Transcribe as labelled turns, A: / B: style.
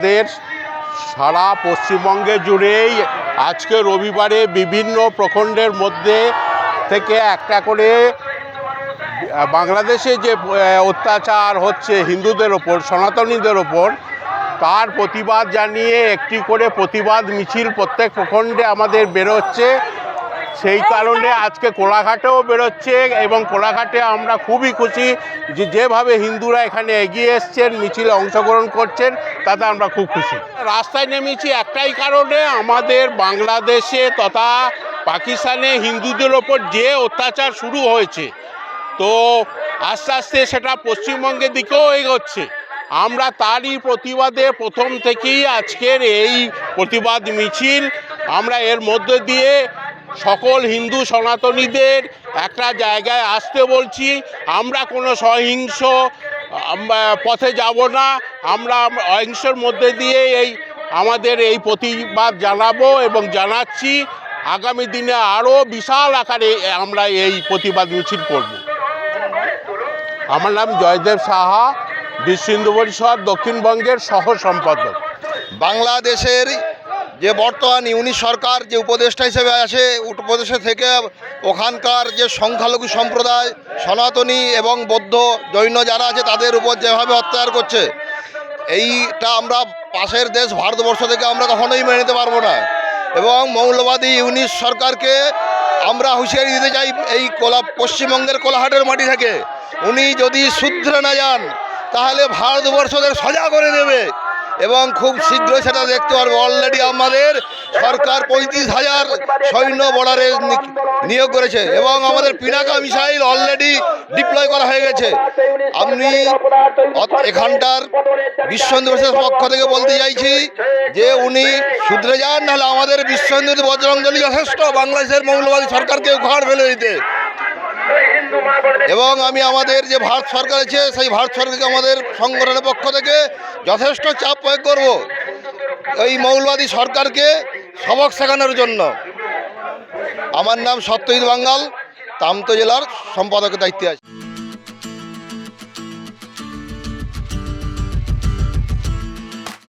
A: আমাদের সারা পশ্চিমবঙ্গে জুড়েই আজকে রবিবারে বিভিন্ন প্রখণ্ডের মধ্যে থেকে একটা করে বাংলাদেশে যে অত্যাচার হচ্ছে হিন্দুদের ওপর, সনাতনীদের ওপর, তার প্রতিবাদ জানিয়ে একটি করে প্রতিবাদ মিছিল প্রত্যেক প্রখণ্ডে আমাদের বেরোচ্ছে। সেই কারণে আজকে কোলাঘাটেও বেরোচ্ছে এবং কোলাঘাটে আমরা খুবই খুশি যে যেভাবে হিন্দুরা এখানে এগিয়ে এসছেন মিছিলে অংশগ্রহণ করছেন তাতে আমরা খুব খুশি। রাস্তায় নেমেছি একটাই কারণে আমাদের বাংলাদেশে তথা পাকিস্তানে হিন্দুদের ওপর যে অত্যাচার শুরু হয়েছে তো আস্তে আস্তে সেটা পশ্চিমবঙ্গের দিকেও এগোচ্ছে। আমরা তারই প্রতিবাদে প্রথম থেকেই আজকের এই প্রতিবাদ মিছিল আমরা এর মধ্যে দিয়ে সকল হিন্দু সনাতনীদের একটা জায়গায় আসতে বলছি, আমরা কোনো সহিংস পথে যাব না, আমরা আম- অহিংসর মধ্যে দিয়ে এই, আমাদের এই প্রতিবাদ জানাব এবং জানাচ্ছি, আগামী দিনে আরও বিশাল আকারে আমরা এই প্রতিবাদ মিছিল করব। আমার নাম জয়দেব সাহা, বিশ্ব হিন্দু পরিষদ দক্ষিণবঙ্গের সহ সম্পাদক।
B: বাংলাদেশের যে বর্তমান ইউনি সরকার যে উপদেষ্টা হিসেবে আছে উপদেশে থেকে ওখানকার যে সংখ্যালঘু সম্প্রদায়, সনাতনী এবং বৌদ্ধ, জৈন যারা আছে, তাদের উপর যেভাবে অত্যাচার করছে, এইটা আমরা পাশের দেশ ভারতবর্ষ থেকে আমরা কখনোই মেনে নিতে পারব না। এবং মৌলবাদী ইউনিশ সরকারকে আমরা হুঁশিয়ারি দিতে চাই এই কোলা, পশ্চিমবঙ্গের কোলাহাটের মাটি থেকে। উনি যদি শুধরে না যান, তাহলে ভারতবর্ষদের সজা করে দেবে। এবং খুব শীঘ্রই সেটা দেখতে পারব। অলরেডি আমাদের সরকার পঁয়ত্রিশ হাজার সৈন্য বর্ডারে নিয়োগ করেছে এবং আমাদের পিনাকা মিসাইল অলরেডি ডিপ্লয় করা হয়ে গেছে। আমি এখানটার বিশ্ব হিন্দু পক্ষ থেকে বলতে চাইছি যে উনি শুধরে যান, নাহলে আমাদের বিশ্ব হিন্দু বজরঙ্গলী যথেষ্ট, বাংলাদেশের মৌলবাদী সরকারকে ঘর ফেলে দিতে। এবং আমি আমাদের যে ভারত সরকার আছে, সেই ভারত সরকারকে আমাদের সংগঠনের পক্ষ থেকে যথেষ্ট চাপ প্রয়োগ করব এই মৌলবাদী সরকারকে সবক শেখানোর জন্য। আমার নাম সত্যজিৎ বাঙ্গাল, তামতো জেলার সম্পাদকের দায়িত্বে আছে।